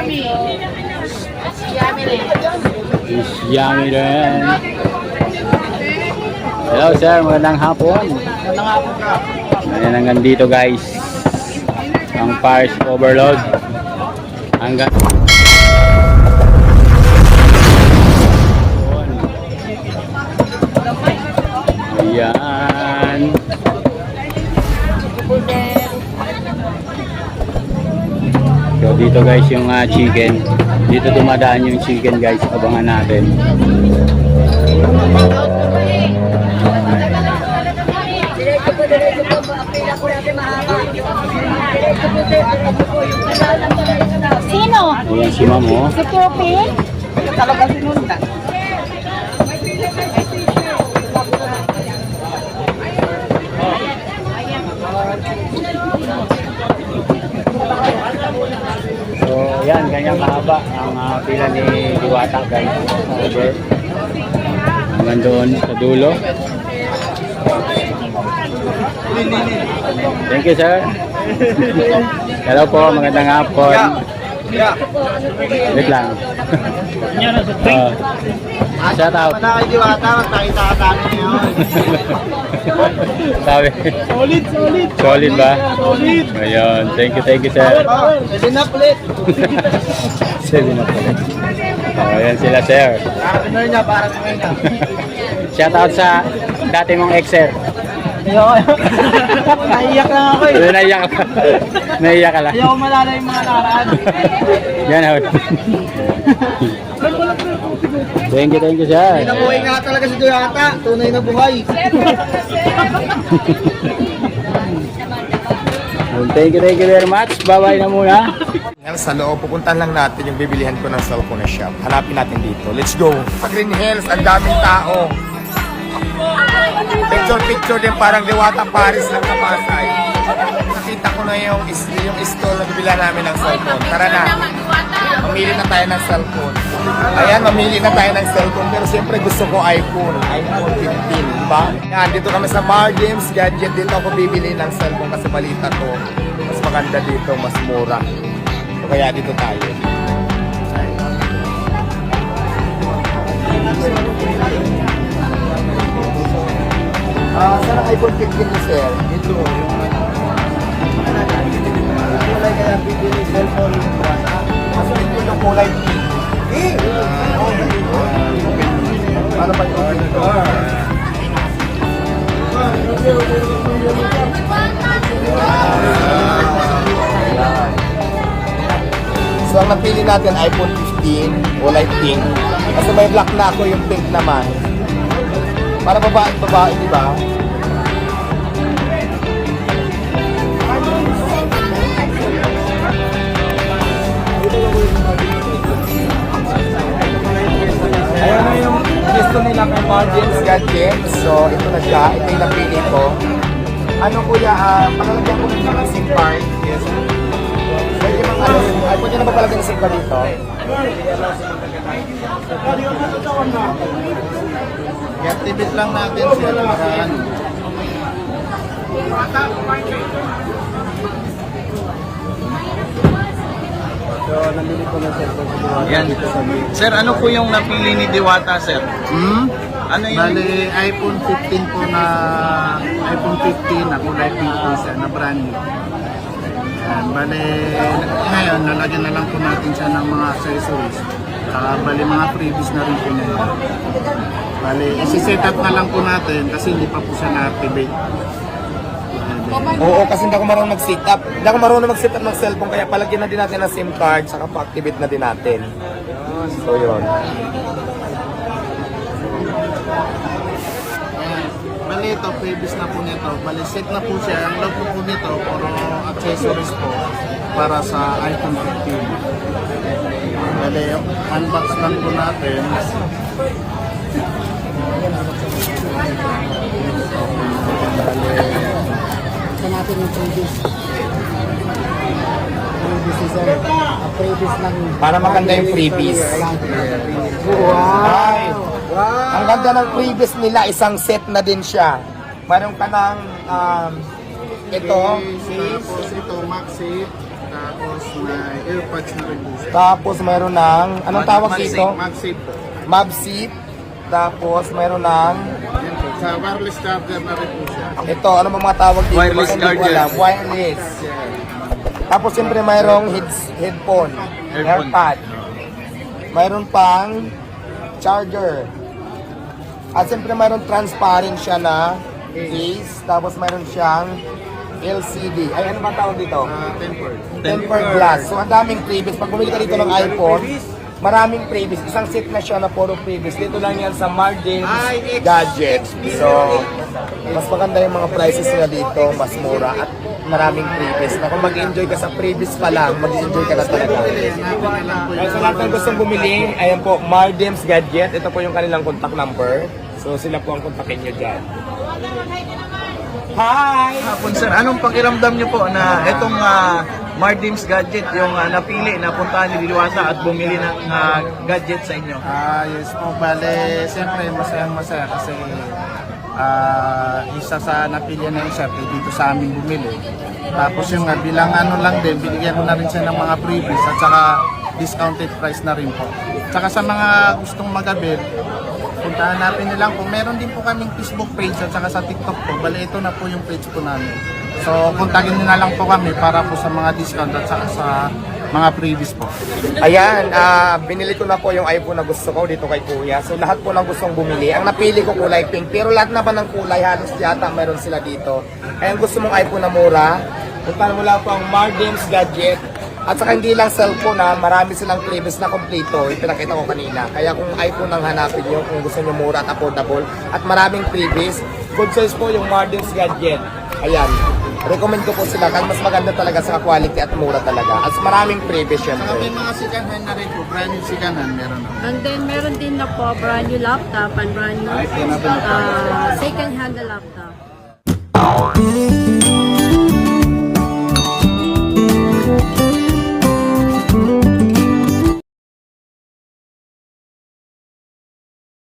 Yummy. Yummy rin. Is yummy rin. Hello sir, magandang hapon. Ayan hanggang dito guys. Ang Paris Overload. Hanggang... So dito guys yung ah, chicken. Dito dumadaan yung chicken guys. Abangan natin. Sino? Ayan si ma'am oh. Si Pupi? Talaga sinundan. So yan, ganyan kahaba ang ah, pila ni Diwata guys. Over. Hanggang doon sa dulo. Thank you sir. Hello po, magandang hapon. Wait lang. Uh, shout out. Wala kay Diwata, magkakita ka namin ngayon. Sabi. Solid, solid. Solid ba? Solid. Ayun. Thank you, thank you sir. Oh, pwede na ulit. Seven na pala. Oh, ayan sila sir. Parang ano niya, ano niya. Shout out sa dati mong ex-sir. Ayoko. Naiyak lang ako eh. Naiyak ka. naiyak ka lang. Ayoko malala yung mga nakaraan. Yan oh. Thank you, thank you sir. Nabuhay nga talaga si Diwata. Tunay na buhay. Thank you, thank you very much. Bye-bye na muna. Ngayon sa loob, pupuntahan lang natin yung bibilihan ko ng cellphone na shop. Hanapin natin dito. Let's go! Sa Green Hills, ang daming tao. Picture-picture din parang Diwata Paris ng Kapasay. Nakita ko na yung, yung stall na bibila namin ng cellphone. Tara na. Mamili na tayo ng cellphone. Ayan, mamili na tayo ng cellphone. Pero siyempre gusto ko iPhone. iPhone 15, di ba? Yan, dito kami sa Mar Games Gadget. Dito ako bibili ng cellphone kasi balita ko. Mas maganda dito, mas mura. So, kaya dito tayo. Sir? Ito, yung kulay kaya bibili cellphone yung bata. Kasi ito yung kulay pink. Eh! Paano ba yung ito? So ang napili natin iPhone 15, kulay pink. Kasi may black na ako yung pink naman. Para babae, babae, di ba? Margins Gadgets. So, ito na siya. Ito yung napili ko. Ano kuya, ah, pakalagyan ko ng SIM card. Yes. Pwede bang ano, ay, pwede na ba palagyan ng SIM card dito? I-activate lang natin siya para ano. So, nabili ko na cellphone si Diwata Yan. dito sa may... Sir, ano po yung napili ni Diwata, sir? Hmm? Ano yung... Bali, iPhone 15 po na iPhone 15 na kulay pink po siya na brand new. Yan, bali, ngayon lalagyan na lang po natin siya ng mga accessories. Saka bali mga freebies na rin po niya. Bali, isi-set up na lang po natin kasi hindi pa po siya na-activate. Oo, kasi hindi ako marunong mag-set up. Hindi ako marunong mag-set up ng cellphone, kaya palagyan na din natin ng SIM card, saka pa-activate na din natin. So, yun. Bali ito, previous na po nito. Bali, set na po siya. Ang loob po po nito, puro accessories po para sa iPhone 15. Bali, unbox lang po natin. Ito natin yung previous. Previous is a previous lang. Para maganda yung freebies. Ay! Ang ganda ng freebies nila, isang set na din siya. Mayroon ka ng, um, ito, Tapos ito, Maxit. Tapos may earpods na rin. Tapos mayroon ng, anong tawag dito? Mag-save po. Mabsip. Tapos mayroon ng, Yan po. Sa wireless charger na rin po siya. ito, ano ba mga tawag dito? Wireless Hindi ko charger. alam. Wireless. Tapos siyempre mayroong heads, headphone, Headphone. airpod. Mayroon pang charger. At siyempre mayroon transparent siya na case. Tapos mayroon siyang LCD. Ay, ano ba tawag dito? Uh, tempered. tempered glass. So, ang daming previous. Pag bumili ka dito ng iPhone, maraming previous. Isang set na siya na puro previous. Dito lang yan sa Margins Gadget. So, mas maganda yung mga prices nila dito. Mas mura at maraming previous. Na kung mag-enjoy ka sa previous pa lang, mag-enjoy ka na talaga. Kaya sa lahat ng gustong bumili, ayan po, Mardims Gadget. Ito po yung kanilang contact number. So, sila po ang kontakin nyo dyan. Hi! Hapon sir, anong pakiramdam niyo po na itong ah, Mardims Gadget yung ah, napili na puntahan ni Diwata at bumili ng ah, gadget sa inyo? Ah, yes po. Bale, siyempre masayang masaya kasi ah, isa sa napili na isa dito sa amin bumili. Tapos yung nga, bilang ano lang din, binigyan ko na rin siya ng mga freebies at saka discounted price na rin po. Tsaka sa mga gustong magabil, puntahan natin nilang po. Meron din po kaming Facebook page at saka sa TikTok po. Bale, ito na po yung page po namin. So, kontakin nyo na lang po kami para po sa mga discount at saka sa mga freebies po. Ayan, ah, binili ko na po yung iPhone na gusto ko dito kay Kuya. So lahat po ng gustong bumili. Ang napili ko kulay pink. Pero lahat naman ng kulay halos yata meron sila dito. Kaya ang gusto mong iPhone na mura, puntahan mo lang po ang Mardims Gadget. At saka hindi lang cellphone na marami silang previous na kompleto. Yung pinakita ko kanina. Kaya kung iPhone ang hanapin nyo, kung gusto nyo mura at affordable, at maraming previous, good choice po yung Mardims Gadget. Ayan. Recommend ko po sila kasi mas maganda talaga sa quality at mura talaga. As maraming prebe Saka may syempre. mga second hand na rin po, brand new second hand meron na. And then, meron din na po brand new laptop and brand new uh, second-hand na laptop.